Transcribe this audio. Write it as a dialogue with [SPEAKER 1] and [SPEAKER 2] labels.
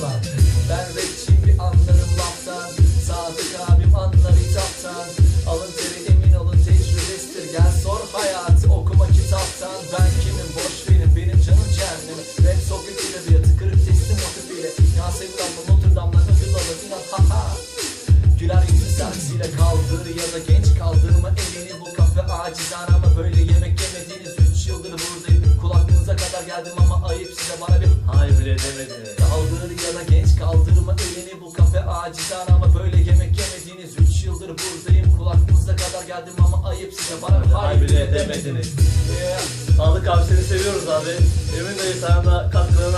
[SPEAKER 1] parçalar Ben rapçiyim bir anlarım laftan. Sadık abim anlar hitaptan Alın teri emin olun tecrübesidir. Gel sor hayatı okuma kitaptan. Ben kimim? Boş verin benim canım cehennem. Rap sokak edebiyatı kırık teslim motifiyle Ya sevdanla Notre Dame'dan ödül alır inan ha ha. Güler yüzü servisiyle kaldır ya da genç kaldırma elini. Bu kafe acizane ama böyle yemek yemediğiniz 3 yıldır buradayım. Kulaklığınıza kadar geldim ama ayıp size. Bana bir hay bile demediniz bu kafe acizane ama böyle yemek yemediğiniz 3 yıldır buradayım. Kulaklığınıza kadar geldim ama ayıp size. Bana bir hay bile demediniz.
[SPEAKER 2] Sadık abi seni seviyoruz abi. Emin dayı sana da katkılarını